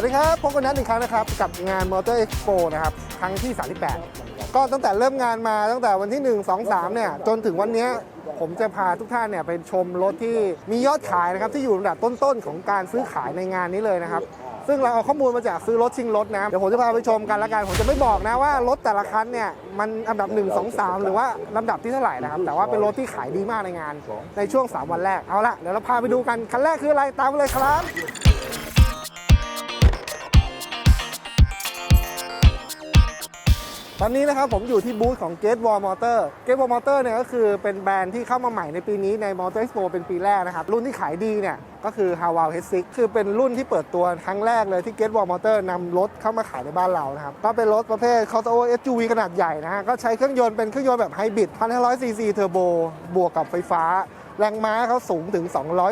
วัสดีครับพบกันนัดอีกครั้งนะครับ กับงาน Motor Expo นะครับ ครั้งที่ 38 ก็ตั้งแต่เริ่มงานมาตั้งแต่วันที่ 1 2 3 เนี่ย จนถึงวันนี้ผมจะพาทุกท่านเนี่ยไปชมรถที่มียอดขายนะครับ ที่อยู่ลำดับต้นๆ ของการซื้อขายในงานนี้เลยนะครับ ซึ่งเราเอาข้อมูลมาจากซื้อรถชิงรถนะ เดี๋ยวผมจะพาไปชมกันละกัน ผมจะไม่บอกนะว่ารถแต่ละคันเนี่ยมันอันดับ 1 2 3 หรือว่าลำดับที่เท่าไหร่นะครับ แต่ว่าเป็นรถที่ขายดีมากในงานในช่วง 3 วันแรก เอาละเดี๋ยวเราพาไปดูกัน คันแรกคืออะไร ตามเลยครับ ตอนนี้นะครับผมอยู่ที่บูธของ Gate Wall Motor Gate Wall Motor เนี่ยก็คือเป็นแบรนด์ที่เข้ามาใหม่ในปีนี้ใน Motor Expo เป็นปีแรกนะครับ รุ่นที่ขายดีเนี่ยก็คือ h a w a l H6 คือเป็นรุ่นที่เปิดตัวครั้งแรกเลยที่ Gate Wall Motor นำรถเข้ามาขายในบ้านเรานะครับ ก็เป็นรถประเภท c r o s s o v e SUV ขนาดใหญ่นะฮะ ก็ใช้เครื่องยนต์เป็นเครื่องยนต์แบบไฮบริด1,500 cc เทอร์โบวกกับไฟฟ้าแรงม้าเขาสูงถึง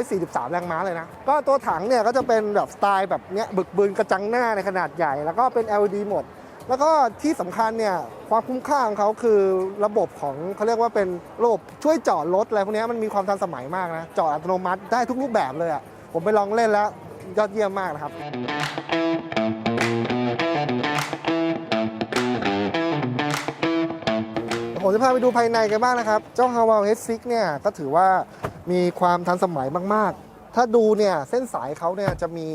243 แรงม้าเลยนะ ก็ตัวถังเนี่ยก็จะเป็นแบบสไตล์แบบเนี้ยบึกบึนกระจังหน้าในขนาดใหญ่ แล้วก็เป็น LED หมด แล้วก็ที่สำคัญเนี่ยความคุ้มค่าของเขาคือระบบของเขาเรียกว่าเป็นระบบช่วยจอดรถอะไรพวกนี้มันมีความทันสมัยมากนะ จอดอัตโนมัติได้ทุกรูปแบบเลยอะ่ะผมไปลองเล่นแล้วยอดเยี่ยมมากนะครับผมจะพาไปดูภายในกันบ้างนะครับ เจ้า h a w a l H6 เนี่ยก็ถือว่ามีความทันสมัยมาก ๆ ถ้าดูเนี่ยเส้นสายเขาเนี่ยจะมี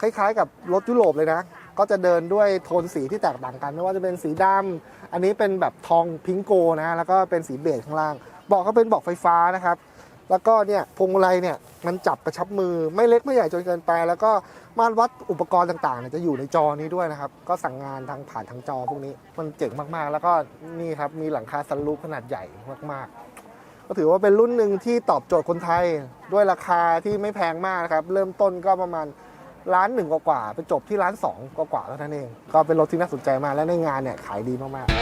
คล้ายๆ กับรถยุโรปเลยนะ ก็จะเดินด้วยโทนสีที่แตกต่างกัน ไม่ว่าจะเป็นสีดำอันนี้เป็นแบบทองพิงโกนะแล้วก็เป็นสีเบจข้างล่างเบอกก็เป็นเบอกไฟฟ้านะครับ แล้วก็เนี่ยพวงมาลัยเนี่ยมันจับกระชับมือไม่เล็กไม่ใหญ่จนเกินไป แล้วก็ม่านวัดอุปกรณ์ต่างๆเนี่ยจะอยู่ในจอนี้ด้วยนะครับ ก็สั่งงานทางผ่านทางจอพวกนี้มันเจ๋งมากๆ แล้วก็นี่ครับมีหลังคาซันรูฟขนาดใหญ่มากๆก็ถือว่าเป็นรุ่นหนึ่งที่ตอบโจทย์คนไทยด้วยราคาที่ไม่แพงมากนะครับ เริ่มต้นก็ประมาณ ล้านหนึ่งกว่าๆไปจบที่ล้านสองกว่าๆเท่านั้นเอง ก็เป็นรถที่น่าสนใจมากและในงานเนี่ยขายดีมากๆ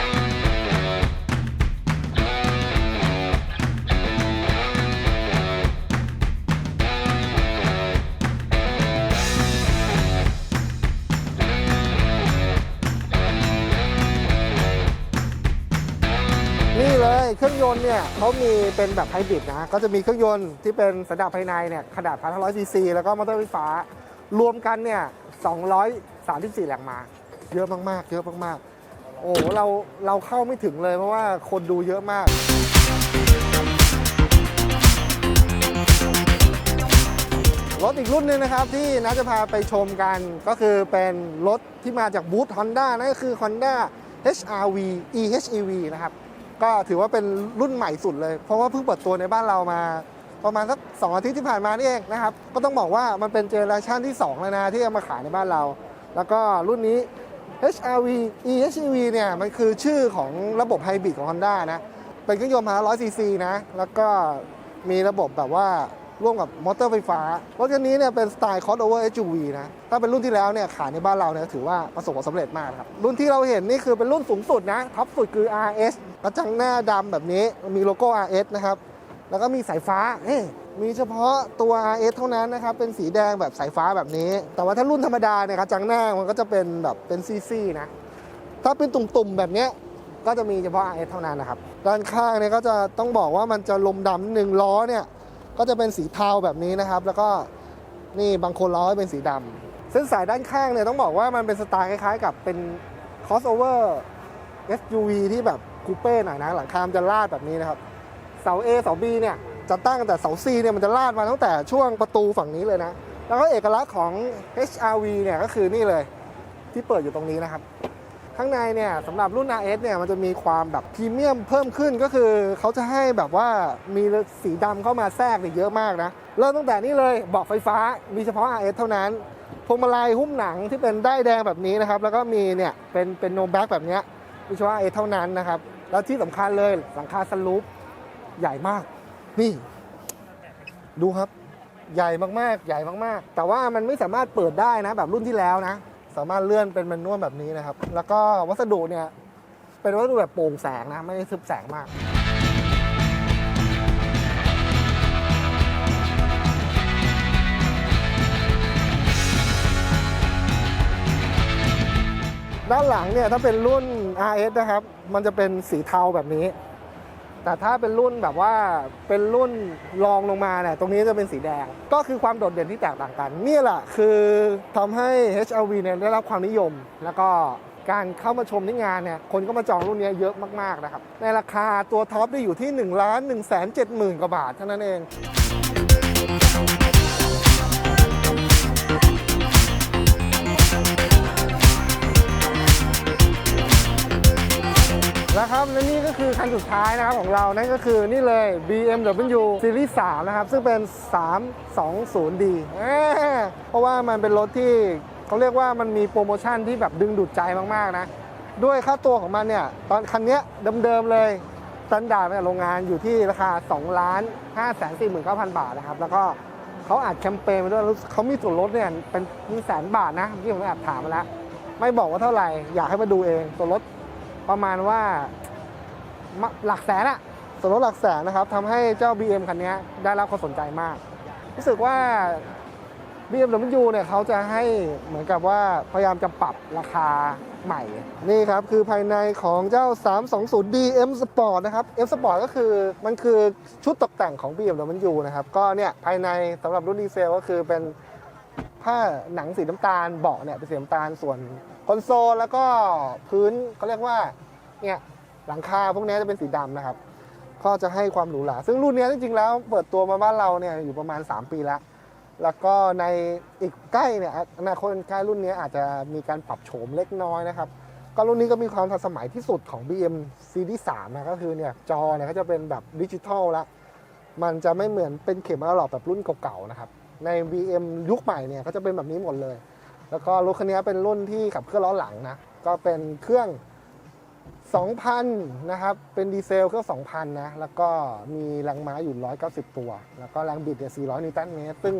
นี่เลยเครื่องยนต์เนี่ยเขามีเป็นแบบไฮบริดนะ ก็จะมีเครื่องยนต์ที่เป็นสันดาปภายในเนี่ยขนาด 1,500ซีซีแล้วก็มอเตอร์ไฟฟ้า รวมกันเนี่ย 234แรงมา เยอะมากๆ เยอะมากๆ โอ้เราเราเข้าไม่ถึงเลยเพราะว่าคนดูเยอะมาก รถอีกรุ่นหนึ่งนะครับที่น้าจะพาไปชมกันก็คือเป็นรถที่มาจากบูธ Honda นั่นก็คือ Honda HRV eHEV นะครับ ก็ถือว่าเป็นรุ่นใหม่สุดเลย เพราะว่าเพิ่งเปิดตัวในบ้านเรามา ประมาณสักสองอาทิตย์ที่ผ่านมานี่เองนะครับก็ต้องบอกว่ามันเป็นเจเนอเรชันที่2แล้วนะที่เอามาขายในบ้านเรา แล้วก็รุ่นนี้ HRV eHEV เนี่ยมันคือชื่อของระบบไฮบริดของ Honda นะเป็นเครื่องยนต์1,500ซีซีนะแล้วก็มีระบบแบบว่าร่วมกับมอเตอร์ไฟฟ้ารถคันนี้เนี่ยเป็นสไตล์ crossover SUV นะ ถ้าเป็นรุ่นที่แล้วเนี่ยขายในบ้านเราเนี่ยถือว่าประสบความสำเร็จมากครับ รุ่นที่เราเห็นนี่คือเป็นรุ่นสูงสุดนะ ท็อปสุดคือ RS กระจังหน้าดำแบบนี้มีโลโก้ RS นะครับ แล้วก็มีสายฟ้าเอ๊ะมีเฉพาะตัว RS เท่านั้นนะครับ เป็นสีแดงแบบสายฟ้าแบบนี้ แต่ว่าถ้ารุ่นธรรมดาเนี่ยกระจังหน้ามันก็จะเป็นแบบเป็นซี่ๆนะ ถ้าเป็นตุ่มๆแบบเนี้ยก็จะมีเฉพาะ RS เท่านั้นนะครับ ด้านข้างเนี่ยก็จะต้องบอกว่ามันจะลมดำหนึ่งล้อเนี่ยก็จะเป็นสีเทาแบบนี้นะครับ แล้วก็นี่บางคนล้อให้เป็นสีดำเส้นสายด้านข้างเนี่ยต้องบอกว่ามันเป็นสไตล์คล้ายๆ กับเป็น crossover SUV ที่แบบคูเป้หน่อยนะหลังคามจะลาดแบบนี้นะครับ เสา A เสา B เนี่ยจะตั้งแต่เสา C เนี่ยมันจะลาดมาตั้งแต่ช่วงประตูฝั่งนี้เลยนะ แล้วก็เอกลักษณ์ของ HRV เนี่ยก็คือนี่เลยที่เปิดอยู่ตรงนี้นะครับ ข้างในเนี่ยสำหรับรุ่น RS เนี่ยมันจะมีความแบบพรีเมียมเพิ่มขึ้นก็คือเขาจะให้แบบว่ามีสีดำเข้ามาแทรกเนี่ยเยอะมากนะ เริ่มตั้งแต่นี่เลยเบาะไฟฟ้ามีเฉพาะ RS เท่านั้นพวงมาลัยหุ้มหนังที่เป็นได้แดงแบบนี้นะครับ แล้วก็มีเนี่ยเป็นเป็นโนแบ็กแบบนี้มีเฉพาะ RS เท่านั้นนะครับแล้วที่สำคัญเลยหลังคาสลูป ใหญ่มาก นี่ ดูครับ ใหญ่มากๆ ใหญ่มากๆ แต่ว่ามันไม่สามารถเปิดได้นะ แบบรุ่นที่แล้วนะ สามารถเลื่อนเป็นแมนนวลแบบนี้นะครับ แล้วก็วัสดุเนี่ย เป็นวัสดุแบบโปร่งแสงนะ ไม่ได้ทึบแสงมากด้านหลังเนี่ยถ้าเป็นรุ่น RS นะครับ มันจะเป็นสีเทาแบบนี้ แต่ถ้าเป็นรุ่นแบบว่าเป็นรุ่นรองลงมาเนี่ยตรงนี้จะเป็นสีแดง ก็คือความโดดเด่นที่แตกต่างกัน นี่แหละคือทำให้ HRV เนี่ยได้รับความนิยม แล้วก็การเข้ามาชมที่งานเนี่ยคนก็มาจองรุ่นนี้เยอะมากๆนะครับ ในราคาตัวท็อปได้อยู่ที่1นึ่งล้านหนึ่งแสนเจ็ดหมื่นกว่าบาทเท่านั้นเอง คือคันสุดท้ายนะครับของเรานั่นก็คือนี่เลย BMW Series 3 นะครับ ซึ่งเป็น 320D เอ้อเพราะว่ามันเป็นรถที่เขาเรียกว่ามันมีโปรโมชั่นที่แบบดึงดูดใจมาก ๆ นะ ด้วยค่าตัวของมันเนี่ย ตอนคันเนี้ยเดิม ๆ เลยสแตนดาร์ดมาจากโรงงานอยู่ที่ราคา 2 ล้าน5 4 9 0 0 0 บาทนะครับ แล้วก็เขาอัดแคมเปญมาด้วยเขามีส่วนลดเนี่ยเป็นแสนบาทนะเมื่อกี้ผมแอบถามมาแล้ว ไม่บอกว่าเท่าไหร่ อยากให้มาดูเองส่วนลดประมาณว่า หลักแสนอะส่วนลดหลักแสนนะครับทำให้เจ้า BM คันนี้ได้รับความสนใจมาก รู้สึกว่า BMW เนี่ยเขาจะให้เหมือนกับว่าพยายามจะปรับราคาใหม่ นี่ครับคือภายในของเจ้า 320D M Sport นะครับ M Sport ก็คือมันคือชุดตกแต่งของ BMW นะครับ ก็เนี่ยภายในสำหรับรุ่นดีเซลก็คือเป็นผ้าหนังสีน้ำตาลเบาะเนี่ยเป็นสีน้ำตาลส่วนคอนโซลแล้วก็พื้นเขาเรียกว่าเนี่ย หลังคาพวกนี้จะเป็นสีดำนะครับ ก็จะให้ความหรูหราซึ่งรุ่นนี้จริงๆแล้วเปิดตัวมาบ้านเราเนี่ยอยู่ประมาณ 3 ปีแล้ว แล้วก็ในอีกใกล้เนี่ยอนาคตใกล้รุ่นนี้อาจจะมีการปรับโฉมเล็กน้อยนะครับก็รุ่นนี้ก็มีความทันสมัยที่สุดของ BM Series 3นะก็คือเนี่ยจอเนี่ยก็จะเป็นแบบดิจิทัลล้วมันจะไม่เหมือนเป็นเข็มอลอกแบบรุ่นเก่าๆนะครับใน BM ยุคใหม่เนี่ยก็จะเป็นแบบนี้หมดเลย แล้วก็รถคันนี้เป็นรุ่นที่ขับเคลื่อนล้อหลังนะก็เป็นเครื่อง 2,000 นะครับ เป็นดีเซลเครื่อง2,000 นะ แล้วก็มีแรงม้าอยู่ 190 ตัว แล้วก็แรงบิดเนี่ย 400 นิวตันเมตร ซึ่ง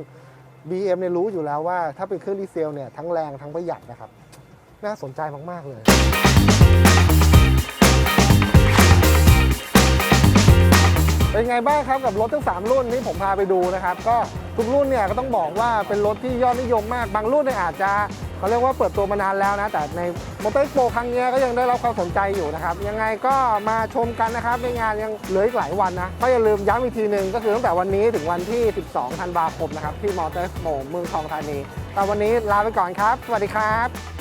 BM เนี่ยรู้อยู่แล้วว่าถ้าเป็นเครื่องดีเซลเนี่ย ทั้งแรงทั้งประหยัดนะครับ น่าสนใจมาก ๆ เลยเป็นไงบ้างครับกับรถทั้ง 3 รุ่นที่ผมพาไปดูนะครับ ก็ทุกรุ่นเนี่ยก็ต้องบอกว่าเป็นรถที่ยอดนิยมมาก บางรุ่นเนี่ยอาจจะ เขาเรียกว่าเปิดตัวมานานแล้วนะ แต่ในมอเตอร์โปรครั้งนี้ก็ยังได้รับความสนใจอยู่นะครับ ยังไงก็มาชมกันนะครับ ในงานยังเหลืออีกหลายวันนะ ก็อย่าลืมย้ำอีกทีหนึ่งก็คือตั้งแต่วันนี้ถึงวันที่ 12 ธันวาคมนะครับ ที่มอเตอร์โปรเมืองทองธานี แต่วันนี้ลาไปก่อนครับ สวัสดีครับ